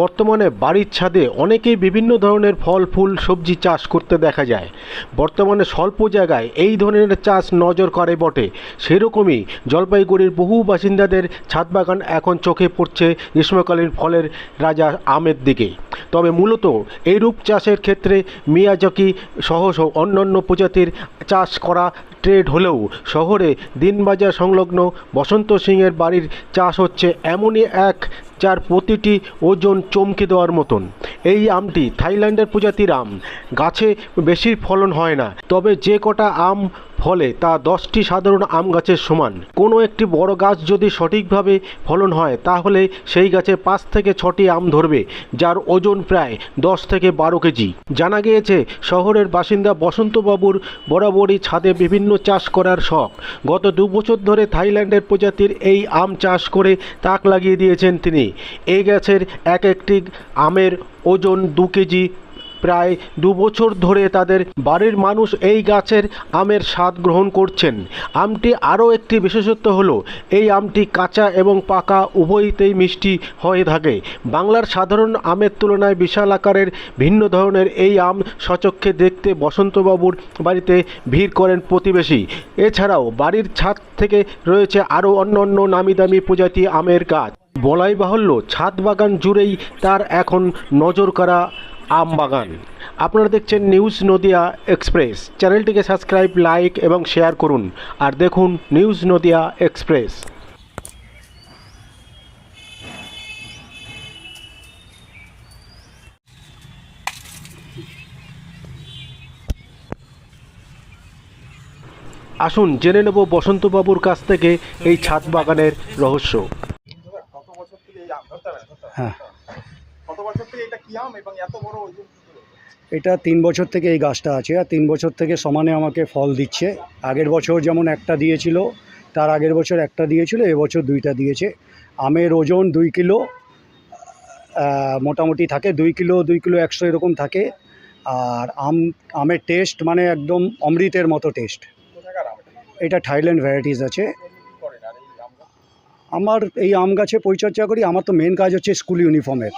বর্তমানে বাড়ির ছাদে অনেকেই বিভিন্ন ধরনের ফল, ফুল, সবজি চাষ করতে দেখা যায়। বর্তমানে স্বল্প জায়গায় এই ধরনের চাষ নজর করে বটে। সেরকমই জলপাইগুড়ির বহু বাসিন্দাদের ছাদ বাগান এখন চোখে পড়ছে গ্রীষ্মকালীন ফলের রাজা আমের দিকে। তবে মূলত এইরূপ চাষের ক্ষেত্রে মিয়াজকি সহ অন্যান্য প্রজাতির চাষ করা ট্রেড হলেও শহরে দিনবাজার সংলগ্ন বসন্ত সিংয়ের বাড়ির চাষ হচ্ছে এমনই এক যার প্রতিটি ওজন চমকে দেওয়ার মতন। এই আমটি থাইল্যান্ডের প্রজাতির আম। গাছে বেশি ফলন হয় না, তবে যে কটা আম ফলে তা দশটি সাধারণ আম গাছের সমান। কোনো একটি বড় গাছ যদি সঠিকভাবে ফলন হয়, তাহলে সেই গাছে পাঁচ থেকে ছটি আম ধরবে, যার ওজন প্রায় দশ থেকে বারো কেজি। জানা গিয়েছে, শহরের বাসিন্দা বসন্তবাবুর বরাবরই ছাদে বিভিন্ন চাষ করার শখ। গত দু বছর ধরে থাইল্যান্ডের প্রজাতির এই আম চাষ করে তাক লাগিয়ে দিয়েছেন তিনি। এই গাছের এক একটি আমের ওজন দু কেজি প্রায় দু বছর ধরে তাদের বাড়ির মানুষ এই গাছের আমের স্বাদ গ্রহণ করছেন। আমটি আরও একটি বিশেষত্ব হলো, এই আমটি কাঁচা এবং পাকা, উভয়তেই মিষ্টি হয়ে থাকে। বাংলার সাধারণ আমের তুলনায় বিশাল আকারের ভিন্ন ধরনের এই আম সচক্ষে দেখতে বসন্তবাবুর বাড়িতে ভিড় করেন প্রতিবেশী। এছাড়াও বাড়ির ছাদ থেকে রয়েছে আরও অন্য অন্য নামি দামি প্রজাতি আমের গাছ। বলাই বাহুল্য, ছাদ বাগান জুড়েই তার এখন নজর করা আম বাগান আপনারা দেখছেন নিউজ নদিয়া এক্সপ্রেস। চ্যানেলটিকে সাবস্ক্রাইব, লাইক এবং শেয়ার করুন। আর দেখুন নিউজ নদিয়া এক্সপ্রেস। আসুন জেনে নেব বসন্তবাবুর কাছ থেকে এই ছাদ বাগানের রহস্য। হ্যাঁ। বছর থেকে এটা কি আম এবং এত বড় ওজন এটা তিন বছর থেকে এই গাছটা আছে আর তিন বছর থেকে সমানে আমাকে ফল দিচ্ছে। আগের বছর যেমন একটা দিয়েছিল তার আগের বছর একটা দিয়েছিল এবছর দুইটা দিয়েছে। আমের ওজন দুই কিলো মোটামুটি থাকে দুই কিলো দুই কিলো একশো এরকম থাকে। আর আম আমের টেস্ট মানে একদম অমৃতের মতো টেস্ট এটা? থাইল্যান্ড ভ্যারাইটিস আছে? আমার এই আম গাছে পরিচর্যা করি আমার তো মেন কাজ হচ্ছে স্কুল ইউনিফর্মের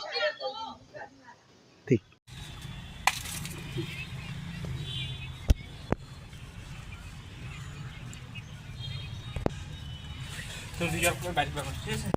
তো দিকে আপনার বাড়ি পাবেন, ঠিক আছে?